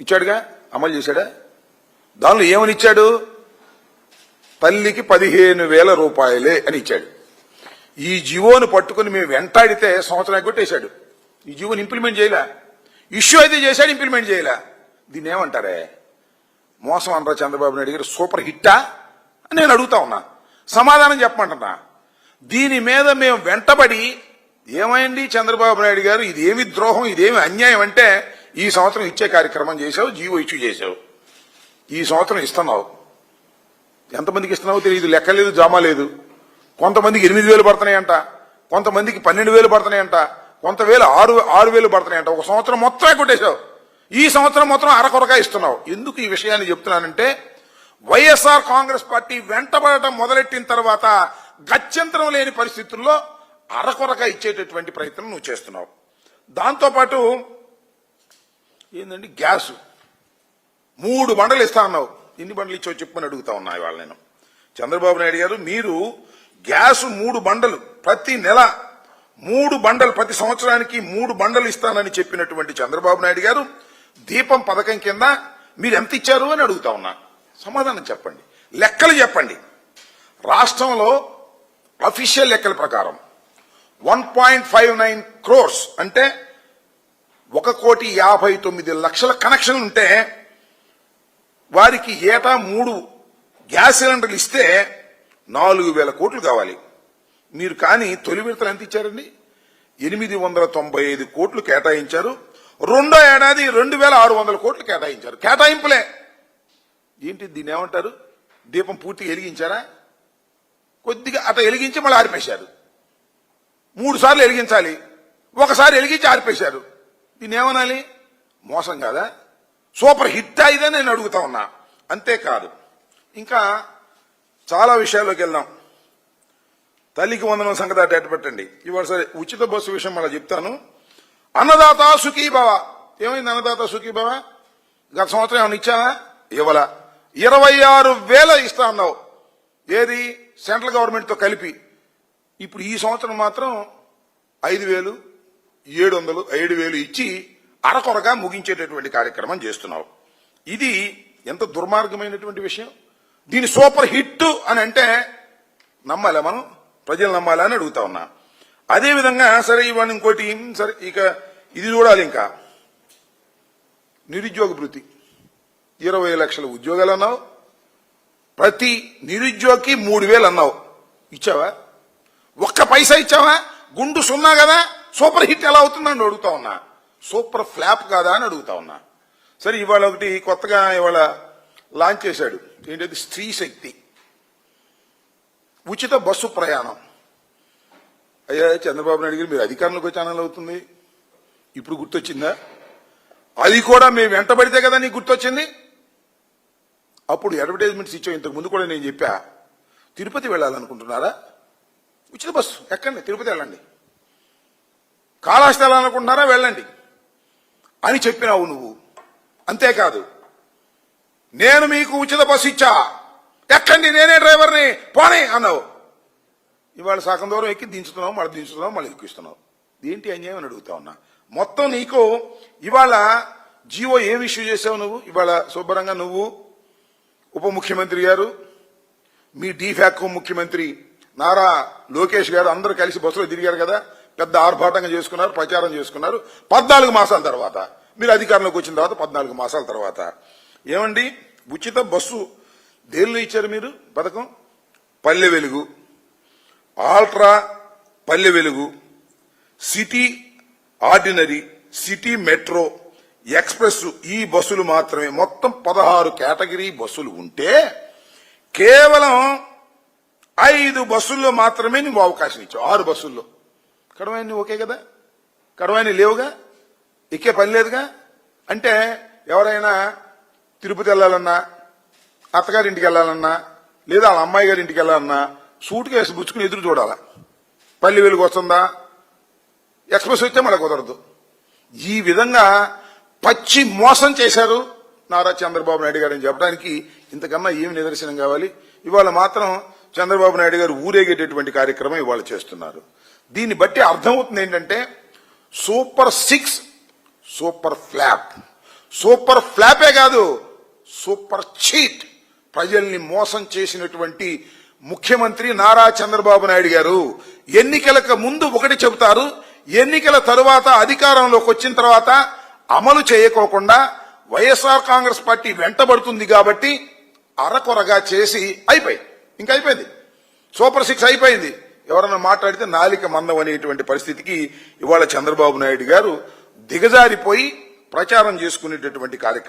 ఇచ్చాడుగా? అమలు చేశాడా? దానిలో ఏమని ఇచ్చాడు? తల్లికి పదిహేను వేల రూపాయలే అని ఇచ్చాడు. ఈ జీవోను పట్టుకుని మేము వెంటాడితే సంవత్సరానికి కొట్టేశాడు. ఈ జీవోని ఇంప్లిమెంట్ చేయలే? ఇష్యూ అయితే చేశాడు ఇంప్లిమెంట్ చేయలే? దీన్ని ఏమంటారే? మోసం అనరా చంద్రబాబు నాయుడు గారు? సూపర్ హిట్టా? అని నేను అడుగుతా ఉన్నా. సమాధానం చెప్పమంటున్నా. దీని మీద మేము వెంటబడి ఏమైంది చంద్రబాబు నాయుడు గారు? ఇదేమి ద్రోహం ఇదేమి అన్యాయం అంటే ఈ సంవత్సరం ఇచ్చే కార్యక్రమం చేశావు జీవో ఇష్యూ చేశావు. ఈ సంవత్సరం ఇస్తున్నావు. ఎంతమందికి ఇస్తున్నావు తెలియదు లెక్క లేదు జామా లేదు. కొంతమందికి ఎనిమిది వేలు పడుతున్నాయంట కొంతమందికి పన్నెండు వేలు పడుతున్నాయంట కొంత వేలు ఆరు ఆరు వేలు పడుతున్నాయంట. ఒక సంవత్సరం మొత్తం కొట్టేశావు. ఈ సంవత్సరం మొత్తం అరకొరగా ఇస్తున్నావు. ఎందుకు ఈ విషయాన్ని చెప్తున్నానంటే Y S R Congress party వెంటబడటం మొదలెట్టిన తర్వాత గత్యంతరం లేని పరిస్థితుల్లో అరకొరగా ఇచ్చేటటువంటి ప్రయత్నం నువ్వు చేస్తున్నావు. దాంతోపాటు ఏంటండి గ్యాసు. మూడు బండలు ఇస్తా అన్నావు. ఎన్ని బండలు ఇచ్చావు చెప్పని అడుగుతా ఉన్నా ఇవాళ నేను. చంద్రబాబు నాయుడు గారు మీరు గ్యాస్ మూడు బండలు ప్రతి నెల మూడు బండలు ప్రతి సంవత్సరానికి మూడు బండలు ఇస్తానని చెప్పినటువంటి చంద్రబాబు నాయుడు గారు దీపం పథకం కింద మీరు ఎంత ఇచ్చారు అని అడుగుతా ఉన్నా. సమాధానం చెప్పండి. లెక్కలు చెప్పండి. రాష్ట్రంలో అఫీషియల్ లెక్కల ప్రకారం one point five nine crores అంటే ఒక కోటి యాభై తొమ్మిది లక్షల కనెక్షన్లు ఉంటే వారికి ఏటా మూడు గ్యాస్ సిలిండర్లు ఇస్తే నాలుగు వేల కోట్లు కావాలి. మీరు కానీ తొలి విడతలు ఎంత ఇచ్చారండి? ఎనిమిది వందల తొంభై ఐదు కోట్లు కేటాయించారు. రెండో ఏడాది రెండు వేల ఆరు వందల కోట్లు కేటాయించారు. కేటాయింపులే. ఏంటి దీన్ని ఏమంటారు? దీపం పూర్తిగా వెలిగించారా? కొద్దిగా అట వెలిగించి మళ్ళీ ఆరిపేశారు. మూడు సార్లు వెలిగించాలి. ఒకసారి వెలిగించి ఆరిపేశారు. దీన్ని ఏమనాలి మోసం కాదా? సూపర్ హిట్ ఇదే నేను అడుగుతా ఉన్నా. అంతేకాదు. ఇంకా చాలా విషయాల్లోకి వెళ్దాం. తల్లికి వందనం సంగతి అటు అటు పెట్టండి. ఇవాళ సరే ఉచిత బస్సు విషయం మళ్ళీ చెప్తాను. అన్నదాత సుఖీ భవ. ఏమైంది అన్నదాత సుఖీ భవ? గత సంవత్సరం ఏమైనా ఇచ్చావా? ఇవ్వలా. ఇరవై ఆరు వేల ఇస్తా అన్నావు. ఏది? సెంట్రల్ గవర్నమెంట్తో కలిపి. ఇప్పుడు ఈ సంవత్సరం మాత్రం ఐదు వేలు. ఏడు వందలు ఏడు వేలు ఇచ్చి అరకొరగా ముగించేటటువంటి కార్యక్రమం చేస్తున్నావు. ఇది ఎంత దుర్మార్గమైనటువంటి విషయం? దీని సూపర్ హిట్ అని అంటే నమ్మాలా మనం? ప్రజలు నమ్మాలా అని అడుగుతా ఉన్నా. అదేవిధంగా సరే ఇవాళ ఇంకోటి సరే ఇక ఇది చూడాలి ఇంకా. నిరుద్యోగ భృతి. ఇరవై లక్షల ఉద్యోగాలు అన్నావు. ప్రతి నిరుద్యోగికి మూడు వేలు అన్నావు. ఇచ్చావా? ఒక్క పైసా ఇచ్చావా? గుండు సున్నా కదా? సూపర్ హిట్ ఎలా అవుతుందని అడుగుతా ఉన్నా. సూపర్ ఫ్లాప్ కాదా అని అడుగుతా ఉన్నా. సరే ఇవాళ ఒకటి కొత్తగా ఇవాళ లాంచ్ చేశాడు. ఏంటది? స్త్రీ శక్తి. ఉచిత బస్సు ప్రయాణం. అయ్యా చంద్రబాబు నాయుడు గారు మీరు అధికారంలోకి వచ్చానని అవుతుంది. ఇప్పుడు గుర్తొచ్చిందా? అది కూడా మేము వెంటబడితే కదా నీకు గుర్తొచ్చింది? అప్పుడు అడ్వర్టైజ్మెంట్స్ ఇచ్చావు. ఇంతకు ముందు కూడా నేను చెప్పా. తిరుపతి వెళ్ళాలనుకుంటున్నారా? ఉచిత బస్సు. ఎక్కండి తిరుపతి వెళ్ళండి. కాళాస్థలం అనుకుంటున్నారా వెళ్ళండి. అని చెప్పినావు నువ్వు. అంతేకాదు నేను మీకు ఉచిత బస్సు ఇచ్చా. ఎక్కండి నేనే డ్రైవర్ని పోనీ అన్నావు. ఇవాళ సగం దూరం ఎక్కి దించుతున్నావు మళ్ళీ దించుతున్నావు మళ్ళీ ఎక్కిస్తున్నావు. ఏంటి అన్యాయం అని అడుగుతా ఉన్నా. మొత్తం నీకు ఇవాళ జియో ఏమి ఇష్యూ చేసావు నువ్వు? ఇవాళ శుభ్రంగా నువ్వు ఉప ముఖ్యమంత్రి గారు మీ డీఫాకో ముఖ్యమంత్రి నారా లోకేష్ గారు అందరూ కలిసి బస్సులో తిరిగారు కదా? పెద్ద ఆర్భాటంగా చేసుకున్నారు ప్రచారం చేసుకున్నారు. పద్నాలుగు మాసాల తర్వాత మీరు అధికారంలోకి వచ్చిన తర్వాత పద్నాలుగు మాసాల తర్వాత. ఏమండి? ఉచిత బస్సు దేనిలో ఇచ్చారు మీరు పథకం? Palle Velugu. Ultra Palle Velugu. City ordinary city metro express ఈ బస్సులు మాత్రమే. మొత్తం పదహారు కేటగిరీ బస్సులు ఉంటే కేవలం ఐదు బస్సుల్లో మాత్రమే నువ్వు అవకాశం ఇచ్చావు ఆరు బస్సుల్లో. కడవాయిని ఓకే కదా? కడవాయిని లేవుగా? ఎక్కే పని లేదుగా? అంటే ఎవరైనా తిరుపతి వెళ్ళాలన్నా అత్తగారింటికి వెళ్ళాలన్నా లేదా వాళ్ళ అమ్మాయి గారి ఇంటికి వెళ్ళాలన్నా సూట్ కేసు పుచ్చుకుని ఎదురు చూడాలా? పల్లి వెలుగు వస్తుందా? ఎక్స్ప్రెస్ వచ్చే మళ్ళీ కుదరదు. ఈ విధంగా పచ్చి మోసం చేశారు నారా చంద్రబాబు నాయుడు గారు అని చెప్పడానికి ఇంతకన్నా ఏమి నిదర్శనం కావాలి? ఇవాళ మాత్రం చంద్రబాబు నాయుడు గారు ఊరేగేటటువంటి కార్యక్రమం ఇవాళ చేస్తున్నారు. దీన్ని బట్టి అర్థమవుతుంది ఏంటంటే super six super flop. Super ఫ్లాపే కాదు సూపర్ చీట్. ప్రజల్ని మోసం చేసినటువంటి ముఖ్యమంత్రి నారా చంద్రబాబు నాయుడు గారు ఎన్నికలకు ముందు ఒకటి చెబుతారు ఎన్నికల తరువాత అధికారంలోకి వచ్చిన తర్వాత అమలు చేయకోకుండా వైఎస్ఆర్ కాంగ్రెస్ పార్టీ వెంటబడుతుంది కాబట్టి అరకొరగా చేసి అయిపోయింది. ఇంకా అయిపోయింది. సూపర్ సిక్స్ అయిపోయింది. ఎవరన్నా మాట్లాడితే నాలిక మందం అనేటువంటి పరిస్థితికి ఇవాళ చంద్రబాబు నాయుడు గారు దిగజారిపోయి ప్రచారం చేసుకునేటటువంటి కార్యక్రమం.